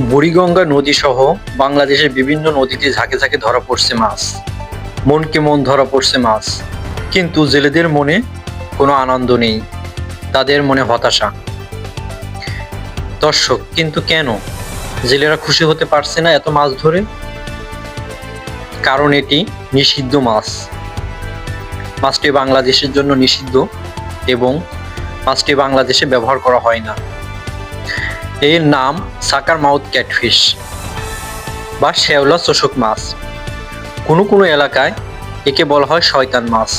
বুড়িগঙ্গা নদী সহ বাংলাদেশের বিভিন্ন নদীতে ঝাঁকে ঝাঁকে ধরা পড়ছে মাছ। মনকে মন ধরা পড়ছে মাছ। কিন্তু জেলেদের মনে কোনো আনন্দ নেই। তাদের মনে হতাশা। দর্শক, কিন্তু কেন? জেলেরা খুশি হতে পারছে না এত মাছ ধরে? কারণ এটি নিষিদ্ধ মাছ। মাছটি বাংলাদেশের জন্য নিষিদ্ধ এবং মাছটি বাংলাদেশে ব্যবহার করা হয় না। এর নাম সাকার মাউথ ক্যাটফিশ বা শ্যাওলা চোষক মাছ। কোনো কোনো এলাকায় একে বলা হয় শয়তান মাছ।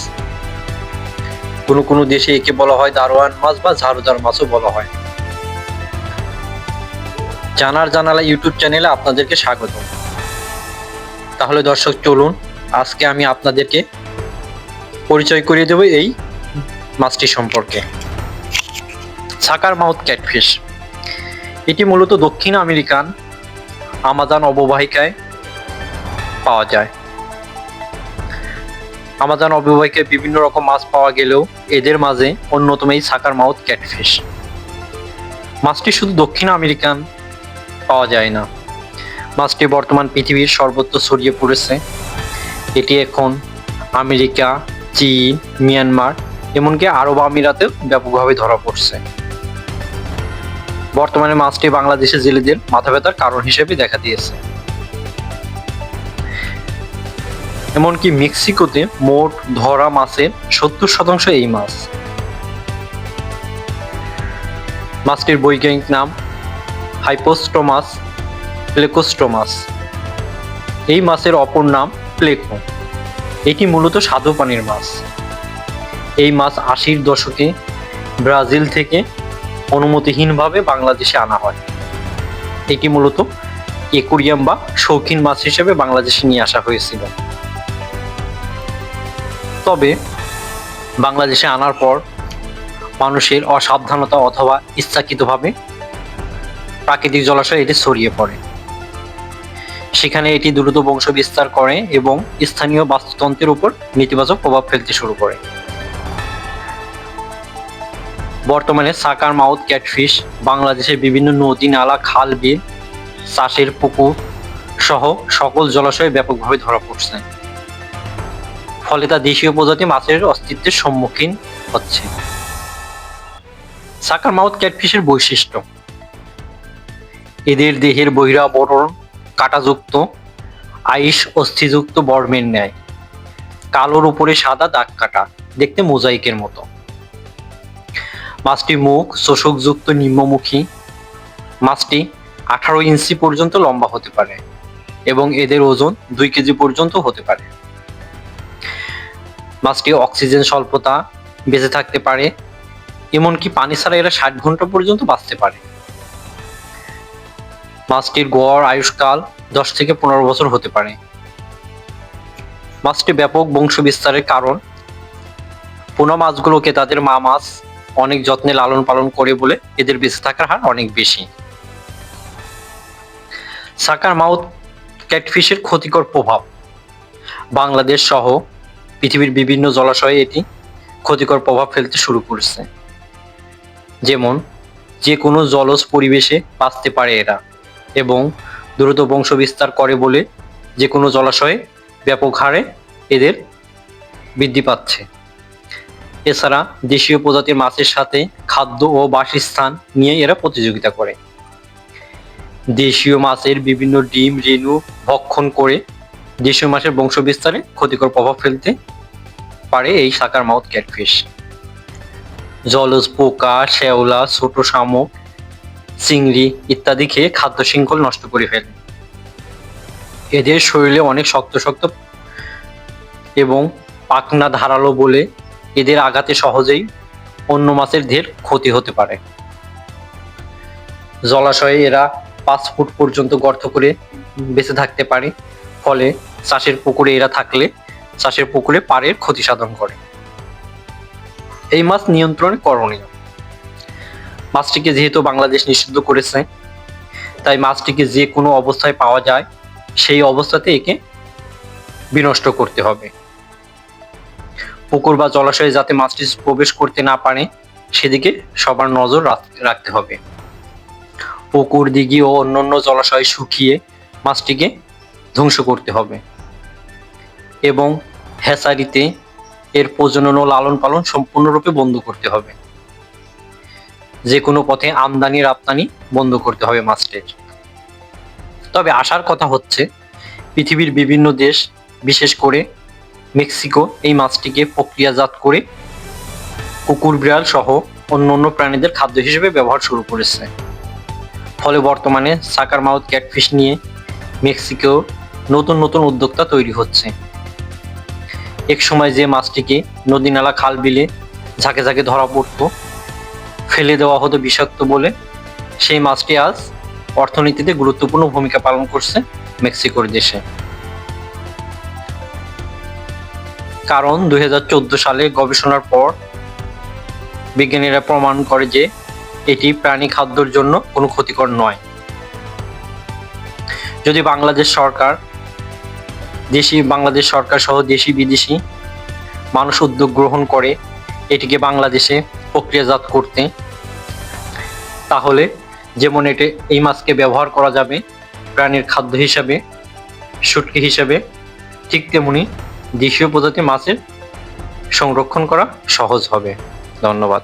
কোনো কোনো দেশে একে বলা হয় দারোয়ান মাছ বা ঝাড়ুদার মাছও বলা হয়। জানার জানালা ইউটিউব চ্যানেলে আপনাদেরকে স্বাগত। তাহলে দর্শক, চলুন আজকে আমি আপনাদেরকে পরিচয় করিয়ে দেব এই মাছটি সম্পর্কে। সাকার মাউথ ক্যাটফিশ। এটি মূলত দক্ষিণ আমেরিকান আমাজন অববাহিকায় পাওয়া যায়। আমাজন অববাহিকায় বিভিন্ন রকম মাছ পাওয়া গেলেও এদের মাঝে অন্যতম এই সাকার মাউথ ক্যাটফিশ। মাছটি শুধু দক্ষিণ আমেরিকান পাওয়া যায় না। মাছটি বর্তমান পৃথিবীর সর্বত্র ছড়িয়ে পড়েছে। এটি এখন আমেরিকা, চীন, মিয়ানমার, এমনকি আরব আমিরাতেও ব্যাপকভাবে ধরা পড়ছে। বর্তমানে মাছটি বাংলাদেশের জেলেদের মাথা ব্যথার কারণ হিসেবে দেখা দিয়েছে। এমনকি মেক্সিকোতে মোট ধরা মাছের সত্তর শতাংশ এই মাছ। মাছটির বৈজ্ঞানিক নাম হাইপোস্টোমাস প্লেকোস্টোমাস এই মাছের অপর নাম প্লেকো। এটি মূলত স্বাদু পানির মাছ। এই মাছ আশির দশকে ব্রাজিল থেকে অনুমতিহীনভাবে বাংলাদেশে আনা হয়। এটি মূলত একুরিয়াম বা শৌখিন মাছ হিসেবে বাংলাদেশে নিয়ে আসা হয়েছিল। তবে বাংলাদেশে আনার পর মানুষের অসাবধানতা অথবা ইচ্ছাকৃতভাবে প্রাকৃতিক জলাশয়ে এটি ছড়িয়ে পড়ে। সেখানে এটি দ্রুত বংশ বিস্তার করে এবং স্থানীয় বাস্তুতন্ত্রের উপর নেতিবাচক প্রভাব ফেলতে শুরু করে। বর্তমানে সাকার মাউথ ক্যাটফিশ, বাংলাদেশের বিভিন্ন নদী, নালা, খাল, বিল, চাষের পুকুর সহ সকল জলাশয়ে ব্যাপকভাবে ধরা পড়ছে। ফলে তা দেশীয় প্রজাতি মাছের অস্তিত্বের সম্মুখীন হচ্ছে। সাকার মাউথ ক্যাটফিশের বৈশিষ্ট্য। এদের দেহের বহিরাবরণ কাটাযুক্ত, আইস অস্থিযুক্ত বর্মের ন্যায়। কালোর উপরে সাদা দাগ কাটা, দেখতে মোজাইকের মতো। মাছটি মুখ, শোষকযুক্ত নিম্নমুখী। মাছটি আঠারো ইঞ্চি পর্যন্ত লম্বা হতে পারে এবং এদের ওজন দুই কেজি পর্যন্ত হতে পারে। মাছটি অক্সিজেন স্বল্পতা বেঁচে থাকতে পারে, এমনকি পানি ছাড়া এরা ষাট ঘণ্টা পর্যন্ত বাঁচতে পারে। মাছটির গড় আয়ুষ্কাল দশ থেকে পনেরো বছর হতে পারে। মাছটি ব্যাপক বংশ বিস্তারের কারণ। পোনা মাছগুলোকে তাদের মা মাছ অনেক যত্নে লালন পালন করে বলে এদের বেঁচে থাকার হার অনেক বেশি। সাকার মাউথ ক্যাটফিশের ক্ষতিকর প্রভাব। বাংলাদেশ সহ পৃথিবীর বিভিন্ন জলাশয়ে এটি ক্ষতিকর প্রভাব ফেলতে শুরু করেছে। যেমন যে কোনো জলজ পরিবেশে বাঁচতে পারে এরা এবং দ্রুত বংশ বিস্তার করে বলে যে কোনো জলাশয়ে ব্যাপক হারে এদের বৃদ্ধি পাচ্ছে। এছাড়া দেশীয় প্রজাতির মাছের সাথে খাদ্য ও বাসস্থান নিয়ে এরা প্রতিযোগিতা করে। দেশীয় মাছের বিভিন্ন ডিম, রেণু ভক্ষণ করে দেশীয় মাছের বংশ বিস্তারে ক্ষতিকর প্রভাব ফেলতে পারে এই সাকার মাউথ ক্যাটফিশ। জলজ পোকা, শ্যাওলা, ছোট শামুক, চিংড়ি ইত্যাদি খেয়ে খাদ্য শৃঙ্খল নষ্ট করে ফেলে। এদের শরীরে অনেক শক্ত শক্ত এবং পাখনা ধারালো বলে এদের আঘাতে সহজেই অন্য মাছের ঢের ক্ষতি হতে পারে। জলাশয়ে এরা পাঁচ ফুট পর্যন্ত গর্ত করে বেঁচে থাকতে পারে, ফলে চাষের পুকুরে এরা থাকলে চাষের পুকুরে পাড়ের ক্ষতি সাধন করে। এই মাছ নিয়ন্ত্রণে করণীয়। মাছটিকে যেহেতু বাংলাদেশ নিষিদ্ধ করেছে, তাই মাছটিকে যে কোনো অবস্থায় পাওয়া যায়, সেই অবস্থাতে একে বিনষ্ট করতে হবে। পুকুর বা জলাশয়ে যাতে মাছটি প্রবেশ করতে না পারে, সেদিকে সবার নজর রাখতে হবে। পুকুর, দিঘি ও অন্যান্য জলাশয় শুকিয়ে মাছটিকে ধ্বংস করতে হবে। এবং হ্যাচারিতে এর প্রজনন ও লালন পালন সম্পূর্ণরূপে বন্ধ করতে হবে। যে কোনো পথে আমদানি, রপ্তানি বন্ধ করতে হবে মাছটির। তবে আসার কথা হচ্ছে, পৃথিবীর বিভিন্ন দেশ, বিশেষ করে মেক্সিকো এই মাছটিকে প্রক্রিয়াজাত করে কুকুর, বিড়াল সহ অন্য অন্য প্রাণীদের খাদ্য হিসেবে ব্যবহার শুরু করেছে। ফলে বর্তমানে সাকার মাউথ ক্যাটফিশ নিয়ে মেক্সিকো নতুন নতুন উদ্যোক্তা তৈরি হচ্ছে। এক সময় যে মাছটিকে নদী নালা খাল বিলে ঝাঁকে ঝাঁকে ধরা পড়তো, ফেলে দেওয়া হতো বিষাক্ত বলে, সেই মাছটি আজ অর্থনীতিতে গুরুত্বপূর্ণ ভূমিকা পালন করছে মেক্সিকোর দেশে। কারণ দুই হাজার চোদ্দ সালে গবেষণার পর বিজ্ঞানীরা প্রমাণ করে যে এটি প্রাণী খাদ্যর জন্য কোনো ক্ষতিকর নয়। যদি বাংলাদেশ সরকার, দেশি বাংলাদেশ সরকার সহ দেশি বিদেশি মানুষ উদ্যোগ গ্রহণ করে এটিকে বাংলাদেশে প্রক্রিয়াজাত করতে, তাহলে যেমন এটি এই মাছকে ব্যবহার করা যাবে, প্রাণীর খাদ্য হিসাবে শুটকি হিসাবে, ঠিক তেমনি দেশীয় প্রজাতির মাছের সংরক্ষণ করা সহজ হবে। ধন্যবাদ।